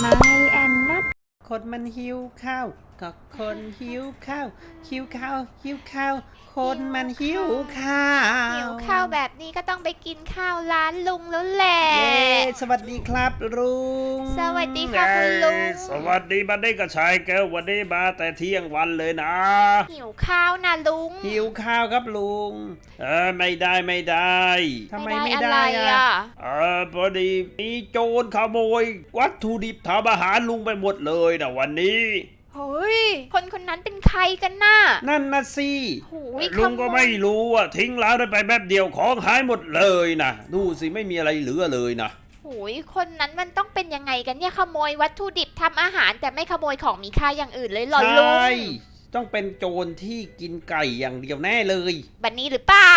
My and not คนมันหิวข้าวก็คนหิวข้าวหิวข้าวหิวข้าว คนมันหิวข้าวหิวข้าวแบบนี้ก็ต้องไปกินข้าวร้านลุงแล้วแหละเย้สวัสดีครับลุง สวัสดีค่ะคุณลุง สวัสดีบันนี้ก็ชายแก้ววันนี้มาแต่เที่ยงวันเลยนะ หิวข้าวนะลุง หิวข้าวครับลุง เออไม่ได้ไม่ได้ทำไมไม่ไม่ได้อะไรได้อะอะเออพอดีมีโจรขโมย วัตถุดิบทำอาหารลุงไปหมดเลยนะวันนี้ เฮ้ย คนคนนั้นเป็นใครกันน่ะนั่นนะสิโอ้ยลุงก็ขโยไม่รู้อะทิ้งร้านไปแป๊บเดียวของหายหมดเลยนะดูสิไม่มีอะไรเหลือเลยนะโอ้ยคนนั้นมันต้องเป็นยังไงกันเนี่ยขโมยวัตถุดิบทำอาหาร แต่ไม่ขโมยของมีค่าอย่างอื่นเลยเหรอใชลุง่ต้องเป็นโจรที่กินไก่อย่างเดียวแน่เลยบันนี้หรือเปล่า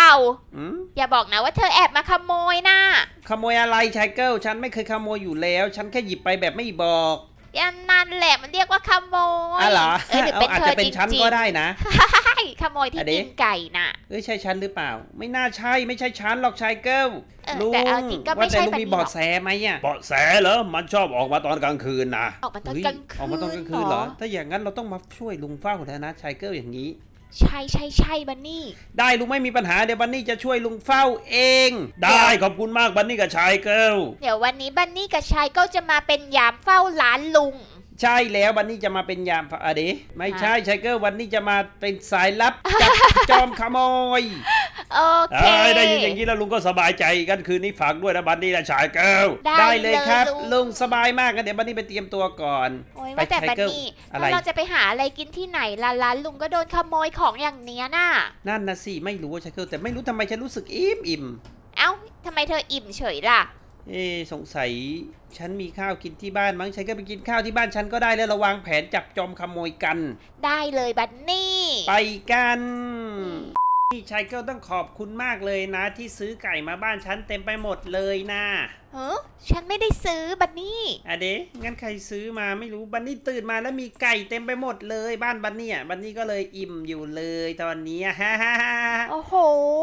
อืมอย่าบอกนะว่าเธอแอบมาขโมยนะขโมยอะไรชายเกิลฉันไม่เคยขโมยอยู่แล้ว ฉันแค่หยิบไปแบบไม่บอก ยันนั่นแหละมันเรียกว่าขโมยอะเหรอเออหรือเป็นอาจเธอจะเป็นจริงๆฉันก็ได้นะใช่ขโมยที่อะเดี๋กิยวนไก่น่ะ เอ้ยใช่ฉันหรือเปล่า ไม่น่าใช่ไม่ใช่ฉันหรอกชายเกิลเออลุงแต่เอาจริงก็ไม่ว่าแต่ใช่ลุงแบบมีนี้เบาะหรอกแสไหมอะเบาะแสเหรอ มันชอบออกมาตอนกลางคืนนะ ออกมาตอนเฮ้ยกลางคืนออกมาตอนกลางคืนเหรอ ถ้าอย่างนั้นเราต้องมาช่วยลุงเฝ้าแล้วนะชายเกิลอย่างนี้ ใช่ใช่ใช่บันนี่ ได้ลุงไม่มีปัญหาเดี๋ยวบันนี่จะช่วยลุงเฝ้าเอง ได้ขอบคุณมากบันนี่กับชายแก้วเดี๋ยววันนี้บันนี่กับชายก็จะมาเป็นยามเฝ้าร้านลุง ใช่แล้วบันนี่จะมาเป็นยามอะเดะไม่ใช่ชายเกิลวันนี้จะมาเป็นสายลับจับจอมขโมยโอเคเอ้ยได้ยินอย่างนี้แล้วลุงก็สบายใจกันคืนนี้ฝากด้วยนะบันนี่และชายแก้วได้ได้เลยครับ ลุลุงงสบายมากกันเดี๋ยวบันนี่ไปเตรียมตัวก่อนโอ้ยไปว่าแต่ไทบันเกอร์นี่อะไรแล้วเราจะไปหาอะไรกินที่ไหนล่ะร้านลุงก็โดนขโมยของอย่างเนี้ยน่ะนั่นนะสิไม่รู้ว่าชายเกิลแต่ไม่รู้ทำไมฉันรู้สึกอิ่มอิ่มเอ้าทำไมเธออิ่มเฉยล่ะ เอ๊ะสงสัยฉันมีข้าวกินที่บ้านมั้งชายเกิลไปกินข้าวที่บ้านฉันก็ได้แล้วเราวางแผนจับจอมขโมยกัน ได้เลยบันนี่ ไปกันนี่ชายเกิลต้องขอบคุณมากเลยนะ ที่ซื้อไก่มาบ้านฉันเต็มไปหมดเลยนะเฮ้ฉันไม่ได้ซื้อบันนี่อะเดะงั้นใครซื้อมาไม่รู้บันนี่ตื่นมาแล้วมีไก่เต็มไปหมดเลย บ้านบันนี่อะบันนี่ก็เลยอิ่มอยู่เลยตอนนี้ฮ่าฮ่าฮ่าโอ้โห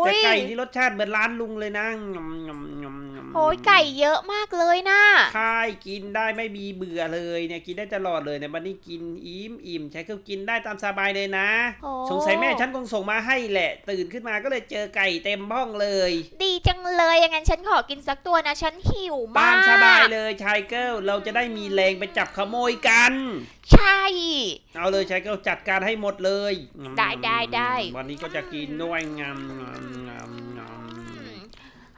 แต่ไก่นี่รสชาติเหมือนร้านลุงเลยนะงำงำงำงำ โอ้ยไก่เยอะมากเลยนะใช่กินได้ไม่มีเบื่อเลยเนี่ยกินได้ตลอดเลยเนี่ยบันนี่กินอิ่มอิ่มใช้ก็กินได้ตามสบายเลยนะ โอ้สงสัยแม่ฉันคงส่งมาให้แหละ ตื่นขึ้นมาก็เลยเจอไก่เต็มห้องเลย ดีจังเลยอย่างนั้นฉันขอกินสักตัวนะ ฉันหิวมากตามสบายเลยชายเกิลเราจะได้มีแรงไปจับขโมยกัน ใช่ เอาเลยชายเกิลจัดการให้หมดเลยได้ได้ได้ วันนี้ก็จะกินด้วยงามงามงามงาม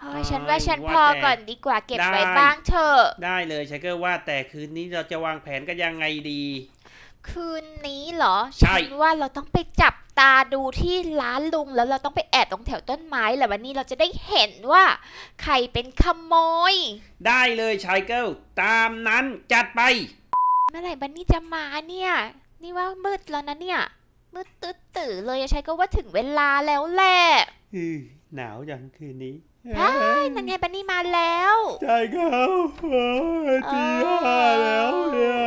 เฮ้ยฉันว่าฉันว่าพอแต่ก่อนดีกว่าเก็บไว้ได้บ้างเถอะได้เลยชายเกิลว่าแต่คืนนี้เราจะวางแผนกันยังไงดี คืนนี้เหรอใช่ฉันว่าเราต้องไปจับตาดูที่ร้านลุงแล้วเราต้องไปแอบตรงแถวต้นไม้แหละวันนี้เราจะได้เห็นว่า ใครเป็นขโมย ได้เลยชายเกิลตามนั้นจัดไป เมื่อไหร่บันนี่จะมาเนี่ย นี่ว่ามืดแล้วนะเนี่ยมืดตื้อตื่อเลยอะใช้ก็ว่าถึงเวลาแล้วแหละอือหนาวอย่างคืนนี้ ใช่นั่นไงบันนี่มาแล้วชายแก้วตีห้าแล้วเนี่ย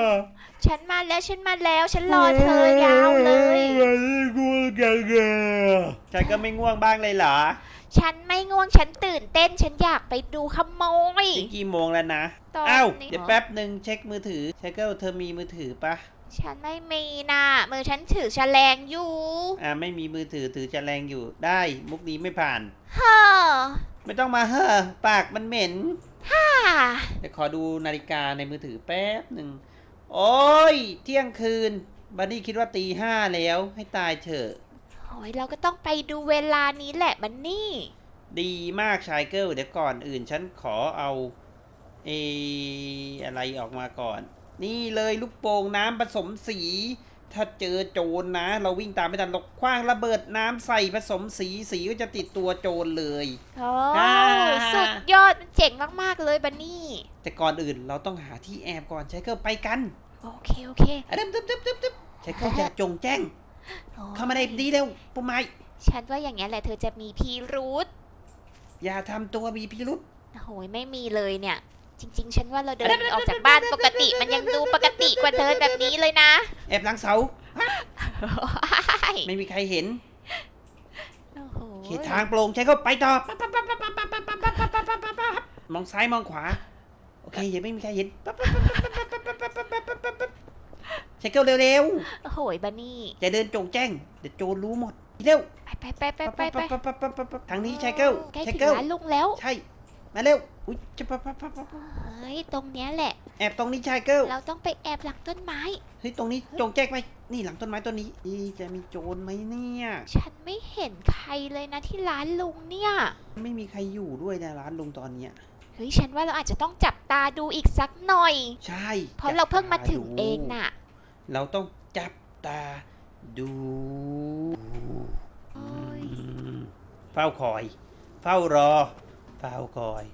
ฉันมาแล้วฉันมาแล้วฉันรอเธอยาวเลยวันนี้กูแก่แก่ชายเกิลไม่ง่วงบ้างเลยเหรอ ฉันไม่ง่วงฉันตื่นเต้นฉันอยากไปดูขโมยนี่กี่โมงแล้วนะตอนอ้าวนี้เดี๋ยวแป๊บหนึ่งเช็คมือถือชายเกิลเธอมีมือถือปะฉันไม่มีนะมือฉันถือแฉลงอยู่ อ่าไม่มีมือถือถือจะแรงอยู่ได้ มุกนี้ไม่ผ่านเฮ้อ ไม่ต้องมาเฮ้อปากมันเหม็นฮ่าเดี๋ยวขอดูนาฬิกาในมือถือแป๊บหนึ่ง โอ้ย เที่ยงคืน บันนี่คิดว่าตีห้าแล้วให้ตายเถอะ โอ้ยเราก็ต้องไปดูเวลานี้แหละบันนี่ ดีมากชายเกิลเดี๋ยวก่อนอื่น ฉันขอเอาเอออะไรออกมาก่อน นี่เลยลูกโป่งน้ำผสมสี ถ้าเจอโจรนะ เราวิ่งตามไม่ทันเราคว้างระเบิดน้ำใส่ผสมสีสีก็จะติดตัวโจรเลย โอ้ฮ่า สุดยอดมันเจ๋งมาก ๆ เลยบันนี่ แต่ก่อนอื่นเราต้องหาที่แอบก่อนชายเกิลไปกันโอเค โอเคอะเดิมตึ๊บตึ๊บตึ๊บตึ๊บชายเกิลอย่าจงแจ้ง โอ้ยเข้ามาในดีเร็วปุ่มไม้ฉันว่าอย่างนี้ยแหละเธอจะมีพีรุษอย่าทำตัวมีพิรุษโอ้ยไม่มีเลยเนี่ย จริง ๆ ฉันว่าเราเดินออกจากบ้านปกติมันยังดูปกติกว่าเดินแบบนี้เลยนะแอบหลังเสา ไม่มีใครเห็นโอ้โหเขตทางโปร่งใช้เข้าไปต่อปั๊บปั๊บปั๊บปั๊บปั๊บปั๊บปั๊บปั๊บปั๊บปั๊บปั๊บปั๊บมองซ้ายมองขวา โอเคยังไม่มีใครเห็นปั๊บปั๊บปั๊บปั๊บปั๊บปั๊บปั๊บปั๊บเกิลเร็วโอ้โหยบันนี่ๆอย่าเดินโจงแจ้งเดี๋ยวโจรรู้หมดเร็วไปไปไปไปไปไปไปทางนี้ชายเกิลใกล้ชายถึงเกิลร้านลุงแล้ว ใช่ มาเร็ว อุ้ยจะปั๊บปั๊บปั๊บปั๊บเฮ้ย ตรงเนี้ยแหละ แอบตรงนี้ชายเกิลเราต้องไปแอบหลังต้นไม้ เฮ้ย ตรงนี้โจงแจ้งไป นี่หลังต้นไม้ต้นนี้ อีจะมีโจรไหมเนี่ย ฉันไม่เห็นใครเลยนะที่ร้านลุงเนี่ย ไม่มีใครอยู่ด้วยนะร้านลุงตอนเนี้ย เฮ้ย ฉันว่าเราอาจจะต้องจับตาดูอีกสักหน่อย ใช่ เพราะเราเพิ่งมาถึงจับตเองน่ะ เราต้องจับตาดูโอ้ยอืมเฝ้าคอย เฝ้ารอ เฝ้าคอย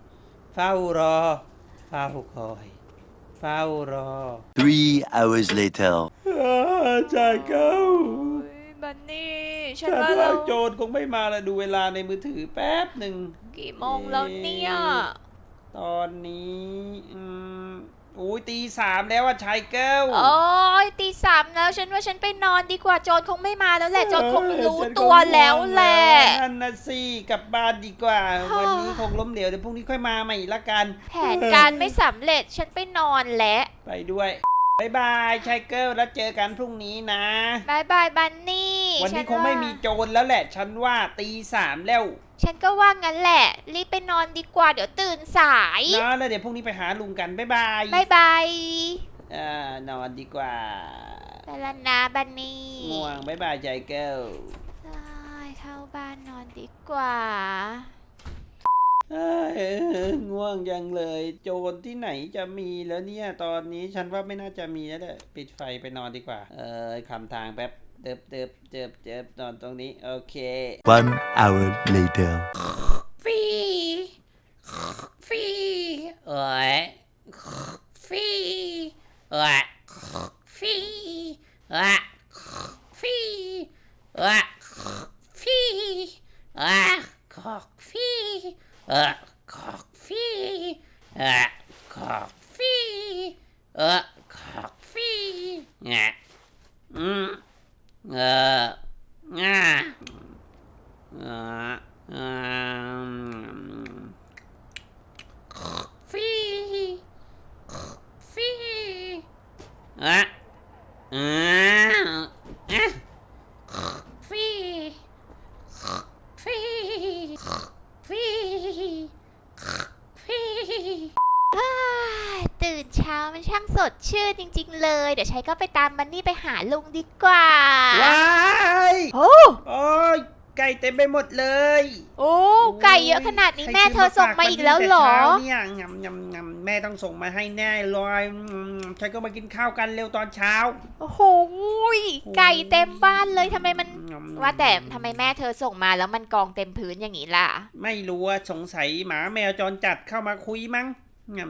เฝ้ารอ เฝ้าคอย เฝ้ารอ Three hours later. ชายเก้าบันนี่ฉัฉันนว่าว่าเราโจรคงไม่มาแล้วดูเวลาในมือถือแป๊บหนึ่งกี่โมงแล้วเนี่ย ตอนนี้อืมโอ้ยตีสามแล้วอะชายเก้าโอ้ยตีสามแล้วฉันว่าฉันไปนอนดีกว่าโจรคงไม่มาแล้วแหละโจรคงรู้ฉันก็ตัวแล้วแหละง่วงนั่นนะสิกลับบ้านดีกว่าฮ่า วันนี้คงล้มเหลวเดี๋ยวพรุ่งนี้ค่อยมาใหม่อีกละกัน แผนการไม่สำเร็จฉันไปนอนแล้ว ไปด้วย บายบายชายเกิลแล้วเจอกันพรุ่งนี้นะ บายบายบันนี่วันนี้ฉัคงไม่มีโจรแล้วแหละ ฉันว่าตีสามแล้วฉันก็ว่างั้นแหละ รีบไปนอนดีกว่าเดี๋ยวตื่นสายนะแล้วเดี๋ยวพรุ่งนี้ไปหาลุงกันบายบายบายบายอ่านอนดีกว่าไปและนะบันนี่ง่วงบายบายชายเกิลเอ้ยเข้าบ้านนอนดีกว่า เอ้ยง่วงจังเลย โจรที่ไหนจะมีแล้วเนี่ย ตอนนี้ฉันว่าไม่น่าจะมีแล้วแหละปิดไฟไปนอนดีกว่า เออคำทางแป๊บเติบเติบเติบเติบนอนตรงนี้ โอเค One hour later. ฟีฟีเอ้ยฟีเอ้ยฟีเอ้ยฟีเอ้ยฟีเอ้ยคอกฟีเอ้ยคอกฟีเอ้ยคอกฟีเอ้ยคอกฟีเนี่ยอืมเออง่า อ่าอ่าฟีฟีอะอ่าอะฟีฟีฟีฟี อ้ายตื่นเช้ามันช่างสดชื่นจริง ๆ เลย เดี๋ยว ชัยก็ไปตามบันนี่ไปหาลุงดีกว่าว้ายโอ้โอ้ยไก่เต็มไปหมดเลยโอ้ไก่เยอะขนาดนี้ใครแม่เธอส่งมาอีกแล้วเหรอซื้มาฝากวันนี้แต่เช้าเนี่ยงำงำงำแม่ต้องส่งมาให้แน่เลยอืมฉันก็มากินข้าวกันเร็วตอนเช้า โอ้โหยไก่เต็มบ้านเลยทำไมมันงำว่าแต่ทำไมแม่เธอส่งมาแล้วมันกองเต็มพื้นอย่างนี้ล่ะ ไม่รู้ว่าสงสัยหมาแมวจรจัดเข้ามาคุยมั้งงำ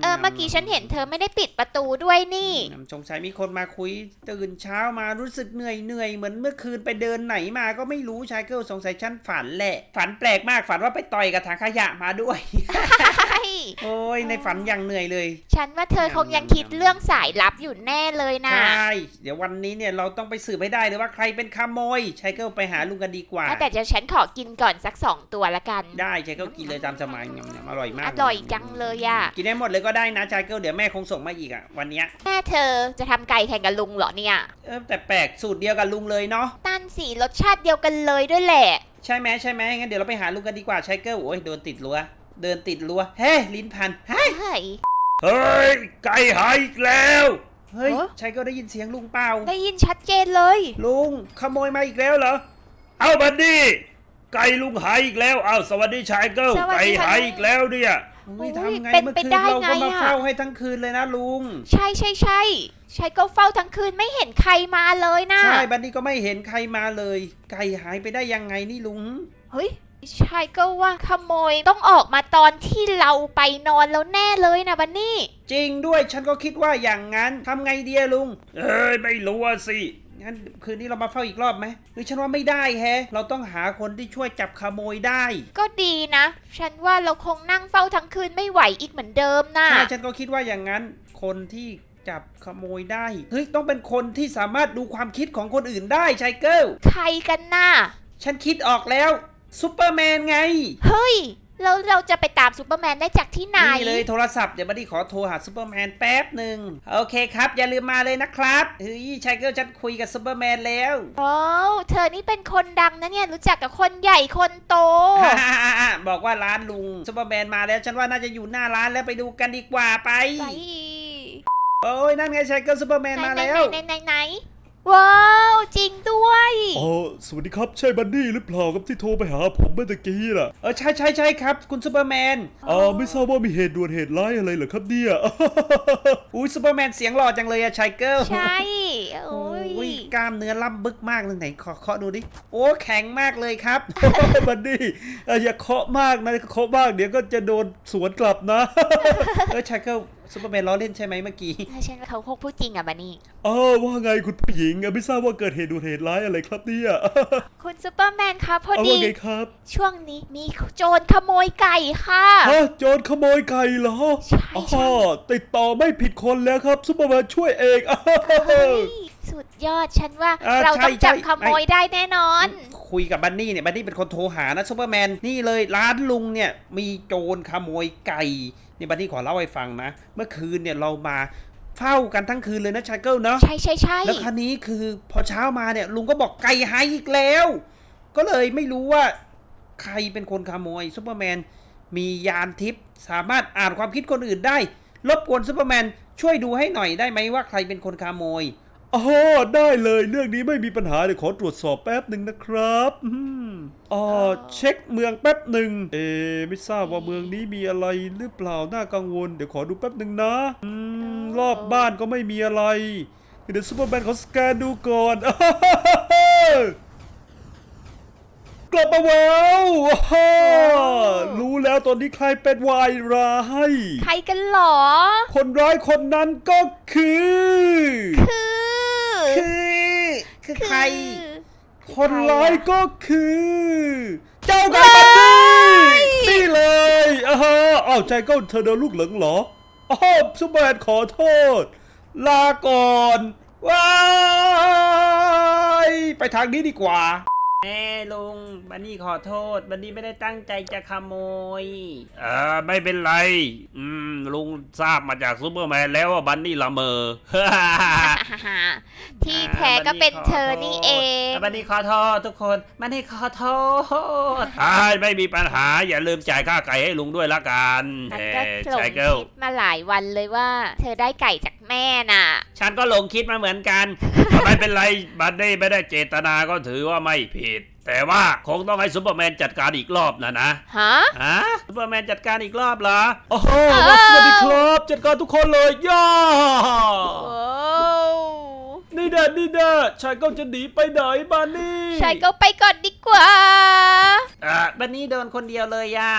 เอองำเมื่อกี้ฉันเห็นเธอไม่ได้ปิดประตูด้วยนี่งำสงสัยมีคนมาคุย ตื่นเช้ามารู้สึกเหนื่อยเหนื่อยเหมือนเมื่อคืนไปเดินไหนมาก็ไม่รู้ชายเกิลสงสัยฉันฝันแหละ ฝันแปลกมากฝันว่าไปต่อยกับถังขยะมาด้วย โอ้ยในฝันอย่างเหนื่อยเลย ฉันว่าเธอคงยังคิดเรื่องสายลับอยู่แน่เลยนะใช่เดี๋ยววันนี้เนี่ยเราต้องไปสืบให้ได้เลยว่าใครเป็นขโมยชายเกิลไปหาลุงกันดีกว่าแต่เดี๋ยวฉันขอกินก่อนสักสองตัวละกัน ได้ชายเกิลกินเลยตามสมัยงำๆอร่อยมากอร่อยจังเลยอะกินได้หมดเลยก็ได้นะชายเกิลเดี๋ยวแม่คงส่งมาอีกอะวันเนี้ยแม่เธอจะทำไก่แข่งกับลุงเหรอเนี่ยเออแต่แปลกสูตรเดียวกับลุงเลยเนาะตั้นสีรสชาติเดียวกันเลยด้วยแหละ ใช่ไหมใช่ไหมงั้นเดี๋ยวเราไปหาลุงกันดีกว่าชายเกิลโอ้ยโดนติดรั้วเดินติดรั้วเฮ้ลิ้นพันเฮ้ยเฮ้ย เฮ้ยไก่หายอีกแล้วเฮ้ยเหรอชายเกิลได้ยินเสียงลุงเปล่าได้ยินชัดเจนเลย ลุงขโมยมาอีกแล้วเหรอ เอาบันดี้ไก่ลุงหายอีกแล้วเอาสวัสดีชายเกิลสวัสไก่ดีค่ะหายอีกแล้วเนี่ยเฮ้ยโอ้ยทำไงเป็นเมื่อไปคืนได้เราก็ไงมาอะ เฝ้าให้ทั้งคืนเลยนะลุง ใช่ใช่ใช่ใช่ก็เฝ้าทั้งคืนไม่เห็นใครมาเลยนะใช่บันนี้ก็ไม่เห็นใครมาเลย ไก่หายไปได้ยังไงนี่ลุง เฮ้ยใช่ก็ว่าขโมยต้องออกมาตอนที่เราไปนอนแล้วแน่เลยนะบันนี่ จริงด้วยฉันก็คิดว่าอย่างนั้นทำไงดีอะลุง เอ้ยไม่รู้อะสิ งั้นคืนนี้เรามาเฝ้าอีกรอบไหมหรือฉันว่าไม่ได้แฮะ เราต้องหาคนที่ช่วยจับขโมยได้ ก็ดีนะ ฉันว่าเราคงนั่งเฝ้าทั้งคืนไม่ไหวอีกเหมือนเดิมนะ ใช่ฉันก็คิดว่าอย่างนั้น คนที่จับขโมยได้ เฮ้ย ต้องเป็นคนที่สามารถดูความคิดของคนอื่นได้ชายเกิลใครกันน่ะ ฉันคิดออกแล้วซูเปอร์แมนไง เฮ้ย แล้วเราจะไปตามซูเปอร์แมนได้จากที่ไหน นี่เลยโทรศัพท์เดี๋ยวบัดดี้ขอโทรหาซูเปอร์แมนแป๊บหนึ่งโอเคครับ อย่าลืมมาเลยนะครับเฮ้ยชายเกิลฉันคุยกับซูเปอร์แมนแล้วโอ้เธอนี่เป็นคนดังนะเนี่ยรู้จักกับคนใหญ่คนโตบอกว่าร้านลุงซูเปอร์แมนมาแล้วฉันว่าน่าจะอยู่หน้าร้านแล้วไปดูกันดีกว่าไป ไปโอ้ยนั่นไงชายเกิลซูเปอร์แมนไหนมาไหนแล้ว ไหนไหนไหน ว้าว จริงด้วยอ๋อสวัสดีครับ ใช่บันนี่หรือเปล่าครับที่โทรไปหาผมเมื่อตะกี้น่ะเออใช่ใช่ใช่ครับ คุณซูเปอร์แมนอ่าไม่ทราบว่ามีเหตุด่วนเหตุร้ายอะไรเหรอครับเนี่ย อุ้ยซูเปอร์แมนเสียงหล่อจังเลยอะชายเกิลใช่ โอ้โอ้ยยกล้ามเนื้อล่ำบึกมากเลยไหนขอเคาะดูดิโอ้แข็งมากเลยครับ บันนี่เอ่ออย่าเคาะมากนะเคาะมากเดี๋ยวก็จะโดนสวนกลับนะ เออชายเกิล ซูเปอร์แมนล้อเล่นใช่ไหมเมื่อกี้ถ้าฉันว่าเขาคงพูดจริงอะบันนี่เออว่าไงคุณผู้หญิงอะไม่ทราบว่าเกิดเหตุด่วนเหตุร้ายอะไรครับเนี่ยคุณซูเปอร์แมนคะพอเอาดี ว่าไงครับช่วงนี้มีโจรขโมยไก่ค่ะ ฮะโจรขโมยไก่เหรอใช่อ๋อใช่ติดต่อไม่ผิดคนแล้วครับซุปเปอร์แมนช่วยเอง เฮ้ย สุดยอดฉันว่าอ่าเราต้องใช่จับใช่ขโมยได้แน่นอน คุยกับบันนี่เนี่ยบันนี่เป็นคนโทรหานะซูเปอร์แมนนี่เลยร้านลุงเนี่ยมีโจรขโมยไก่นี่บันนี่ขอเล่าให้ฟังนะ เมื่อคืนเนี่ยเรามาเฝ้ากันทั้งคืนเลยนะชายเกิลเนาะใช่ใช่ใช่แล้วคราวนี้คือพอเช้ามาเนี่ยลุงก็บอกไก่หายอีกแล้ว ก็เลยไม่รู้ว่า ใครเป็นคนขโมยซูเปอร์แมนมียานทิพย์สามารถอ่านความคิดคนอื่นได้รบกวนซูเปอร์แมนช่วยดูให้หน่อยได้ไหมว่าใครเป็นคนขโมย อ๋อได้เลยเรื่องนี้ไม่มีปัญหาเดี๋ยวขอตรวจสอบแป๊บหนึ่งนะครับอืมอ๋อเช็คเมืองแป๊บหนึ่งเอ๊ะไม่ทราบว่าเมืองนี้มีอะไรหรือเปล่าน่ากังวลเดี๋ยวขอดูแป๊บหนึ่งนะอืมรอบบ้านก็ไม่มีอะไรเดี๋ยวซูเปอร์แมนขอสแกนดูก่อนกลับมาแล้วอ้าวรู้แล้วตอนนี้ใครเป็นวายร้ายใครกันหรอ คนร้ายคนนั้นก็คือ คือ คือคือใคร คนร้ายก็คือ เจ้าไก่บันนี่นี่เลยอ้าวอ้าวใจก็เธอโดนลูกเหลิงเหรออ้าวซุปเปอร์แมนขอโทษ ลาก่อนว้ายไปทางนี้ดีกว่า แม่ลุงบันนี่ขอโทษ บันนี่ไม่ได้ตั้งใจจะขโมย เออไม่เป็นไร อืมลุงทราบมาจากซูเปอร์แมนแล้วว่าบันนี่ละเมอ ที่แท้ก็เป็นเธอนี่เอง บันนี่ขอโทษทุกคนบันนี่ขอโทษใช่ไม่มีปัญหาอย่าลืมจ่ายค่าไก่ให้ลุงด้วยละกันฉันเอ่ก็อหลงชายเกิลคิดมาหลายวันเลยว่า เธอได้ไก่จากแม่น่ะ ฉันก็หลงคิดมาเหมือนกัน ไม่เป็นไรบันนี่ไม่ได้เจตนาก็ถือว่าไม่ผิด แต่ว่าคงต้องให้ซูเปอร์แมนจัดการอีกรอบนะนะฮะ ฮะซูเปอร์แมนจัดการอีกรอบเหรอ โอ้โหสวัสดีครับจัดการทุกคนเลยย่าโอ้นี่เด้อนี่เด้อชายก็จะหนีไปไหนบ้านนี่ชายก็ไปก่อนดีกว่าอะบันนี่โดนคนเดียวเลยอะ